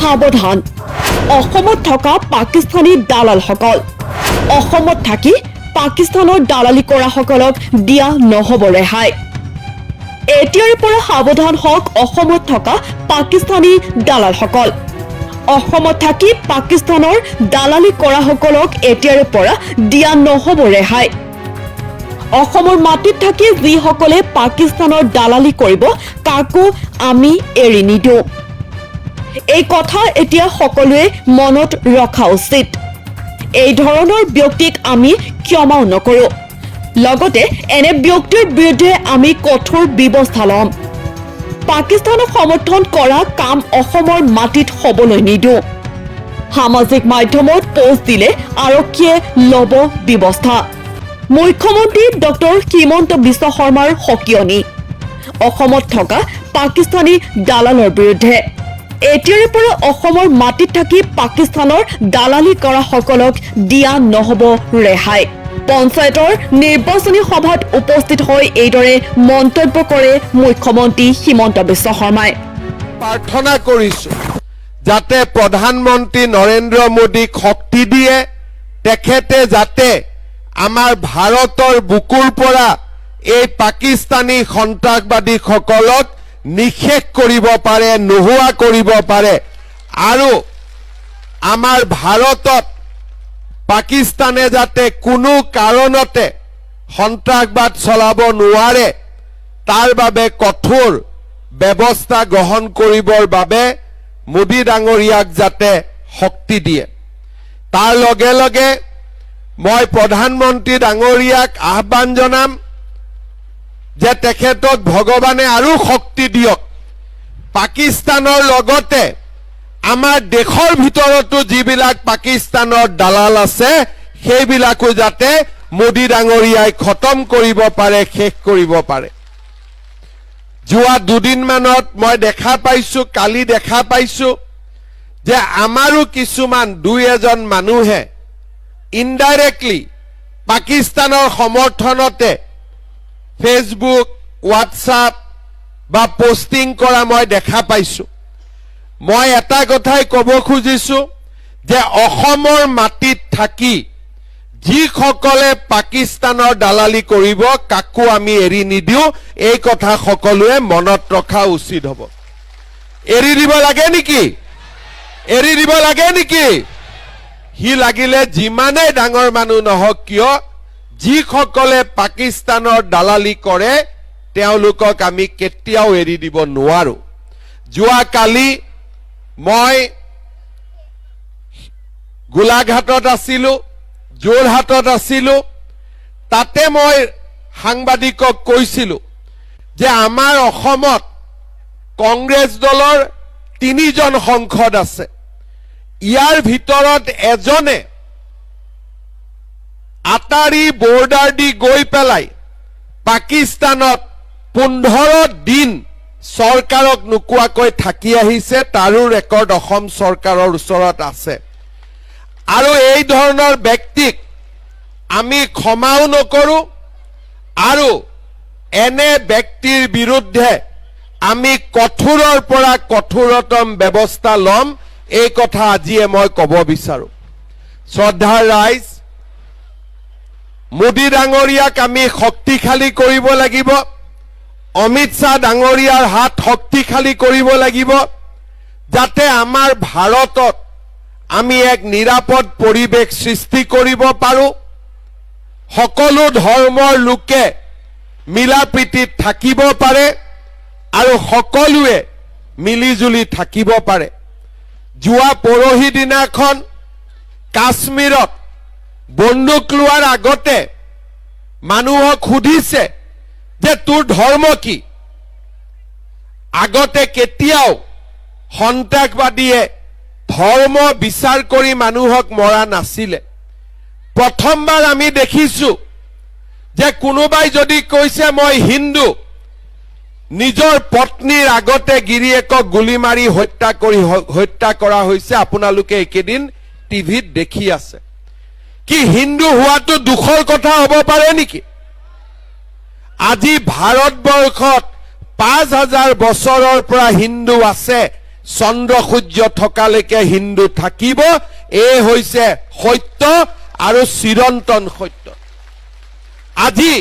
সাৱধান। অসমত থকা পাকিস্তানী দালালসকল। অসমত থাকি পাকিস্তানৰ দালালি কৰাসকলক দিয়া নহ'ব ৰেহাই। এতিয়াৰে পৰা সাৱধান হওক অসমত থকা পাকিস্তানী দালালসকল। অসমত থাকি পাকিস্তানৰ দালালি কৰাসকলক এতিয়াৰে পৰা দিয়া নহ'ব ৰেহাই। অসমৰ মাটিত থাকি যিসকলে পাকিস্তানৰ দালালি কৰিব কাকো আমি এৰি নিদিওঁ। এই কথা এতিয়া সকলোৱে মনত ৰখা উচিত। এই ধৰণৰ ব্যক্তিক আমি ক্ষমাও নকৰোঁ। লগতে এনে ব্যক্তিৰ বিৰুদ্ধে আমি কঠোৰ ব্যৱস্থা ল'ম। পাকিস্তানক সমৰ্থন কৰা কাম অসমৰ মাটিত হ'বলৈ নিদিওঁ। সামাজিক মাধ্যমত পোষ্ট দিলে আৰক্ষীয়ে ল'ব ব্যৱস্থা। মুখ্যমন্ত্ৰী ডক্টৰ হিমন্ত বিশ্ব শৰ্মাৰ সকিয়নি। অসমত থকা পাকিস্তানী দালালৰ বিৰুদ্ধে। এতিয়াৰে পৰা অসমৰ মাটিত থাকি পাকিস্তানৰ দালালি কৰাসকলক দিয়া নহ'ব ৰেহাই। পঞ্চায়তৰ নিৰ্বাচনী সভাত উপস্থিত হৈ এইদৰে মন্তব্য কৰে মুখ্যমন্ত্ৰী হিমন্ত বিশ্ব শৰ্মাই। প্ৰাৰ্থনা কৰিছো, যাতে প্ৰধানমন্ত্ৰী নৰেন্দ্ৰ মোদীক শক্তি দিয়ে, তেখেতে যাতে আমাৰ ভাৰতৰ বুকুৰ পৰা এই পাকিস্তানী সন্ত্ৰাসবাদীসকলক নিষেধ কৰিব পাৰে, নোহোৱা কৰিব পাৰে। আৰু আমাৰ ভাৰতত পাকিস্তানে যাতে কোনো কাৰণতে সন্ত্ৰাসবাদ চলাব নোৱাৰে, তাৰ বাবে কঠোৰ ব্যৱস্থা গ্ৰহণ কৰিবৰ বাবে মোদী ডাঙৰীয়াক যাতে শক্তি দিয়ে। তাৰ লগে লগে মই প্ৰধানমন্ত্ৰী ডাঙৰীয়াক আহ্বান জনাম। যে তেখেতক ভগৱানে আৰু শক্তি দিয়ক। পাকিস্তানৰ লগতে আমাৰ দেশৰ ভিতৰতো যিবিলাক পাকিস্তানৰ দালাল আছে, সেইবিলাকো যাতে মোদী ডাঙৰীয়াই খতম কৰিব পাৰে, শেষ কৰিব পাৰে। যোৱা দুদিনমানত মই দেখা পাইছো, কালি দেখা পাইছো, যে আমাৰো কিছুমান দুই এজন মানুহে ইনডাইৰেক্টলি পাকিস্তানৰ সমৰ্থনতে ফেচবুক হোৱাটছআপ বা পষ্টিং কৰা মই দেখা পাইছো। মই এটা কথাই ক'ব খুজিছো যে অসমৰ মাটিত থাকি যিসকলে পাকিস্তানৰ দালালি কৰিব, কাকো আমি এৰি নিদিওঁ, এই কথা সকলোৱে মনত ৰখা উচিত হ'ব। এৰি দিব লাগে নেকি? এৰি দিব লাগে নেকি? সি লাগিলে যিমানেই ডাঙৰ মানুহ নহওক কিয় যিসকলে পাকিস্তানৰ দালালি কৰে, তেওঁলোকক আমি কেতিয়াও এৰি দিব নোৱাৰো। যোৱাকালি মই গোলাঘাটত আছিলো, যোৰহাটত আছিলো, তাতে মই সাংবাদিকক কৈছিলো যে আমাৰ অসমত কংগ্ৰেছ দলৰ তিনিজন সংসদ আছে। ইয়াৰ ভিতৰত এজনে আটাৰী বৰ্ডাৰ দি গৈ পেলাই পাকিস্তানত পোন্ধৰ দিন চৰকাৰক নোকোৱাকৈ থাকি আহিছে, তাৰো ৰেকৰ্ড অসম চৰকাৰৰ ওচৰত আছে। আৰু এই ধৰণৰ ব্যক্তিক আমি ক্ষমাও নকৰো আৰু এনে ব্যক্তিৰ বিৰুদ্ধে আমি কঠোৰৰ পৰা কঠোৰতম ব্যৱস্থা ল'ম, এই কথা আজিয়ে মই ক'ব বিচাৰো। শ্ৰদ্ধাৰ ৰাইজ মোদী ডাঙৰীয়াক আমি শক্তিশালী কৰিব লাগিব। অমিত শ্বাহ ডাঙৰীয়াৰ হাত শক্তিশালী কৰিব লাগিব। যাতে আমাৰ ভাৰতত আমি এক নিৰাপদ পৰিৱেশ সৃষ্টি কৰিব পাৰো। সকলো ধৰ্মৰ লোকে মিলা প্ৰীতিত থাকিব পাৰে আৰু সকলোৱে মিলিজুলি থাকিব পাৰে। যোৱা পৰহি দিনাখন কাশ্মীৰত বন্দুক লোৱাৰ আগতে মানুহক সুধিছে যে তোৰ ধৰ্ম কি? আগতে কেতিয়াও সন্ত্ৰাসবাদীয়ে ধৰ্ম বিচাৰ কৰি মানুহক মৰা নাছিলে। প্ৰথমবাৰ আমি দেখিছো যে কোনোবাই যদি কৈছে, মই হিন্দু নিজৰ পত্নীৰ আগতে গিৰিয়েকক গুলী মাৰি হত্যা কৰি হত্যা কৰা হৈছে। আপোনালোকে এইকেইদিন টিভিত দেখি আছে। কি হিন্দু হোৱাটো দুখৰ কথা হ'ব পাৰে নেকি? আজি ভাৰতবৰ্ষত পাঁচ হাজাৰ বছৰৰ পৰা হিন্দু আছে, চন্দ্ৰ সূৰ্য থকালৈকে হিন্দু থাকিব এই হৈছে সত্য আৰু চিৰন্তন সত্য। আজি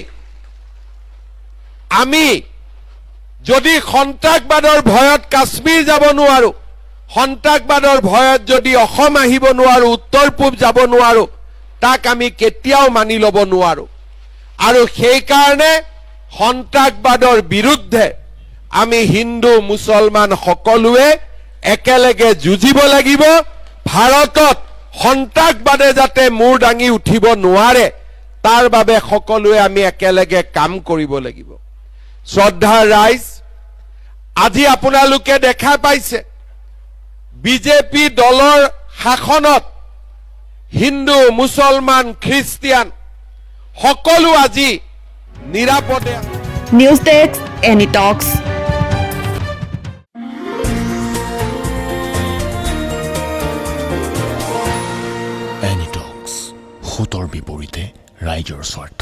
আমি যদি সন্ত্ৰাসবাদৰ ভয়ত কাশ্মীৰ যাব নোৱাৰো, সন্ত্ৰাসবাদৰ ভয়ত যদি অসম আহিব নোৱাৰো, উত্তৰ পূব যাব নোৱাৰো তাক আমি কেতিয়াও মানি ল'ব নোৱাৰো। আৰু সেইকাৰণে সন্ত্ৰাসবাদৰ বিৰুদ্ধে আমি হিন্দু, মুছলমান সকলোৱে একেলগে যুঁজিব লাগিব। ভাৰতত সন্ত্ৰাসবাদে যাতে মূৰ দাঙি উঠিব নোৱাৰে, তাৰ বাবে সকলোৱে আমি একেলগে কাম কৰিব লাগিব। শ্ৰদ্ধাৰ ৰাইজ, আজি আপোনালোকে দেখা পাইছে, বিজেপি দলৰ শাসনত হিন্দু মুসলমান খ্রিস্টিয়ান সকলো আজি নিরাপদে। নিউজ ডেস্ক এনি টক্স এনিটক্স সুতৰ বিপৰীতে ৰাইজৰ স্বাৰ্থ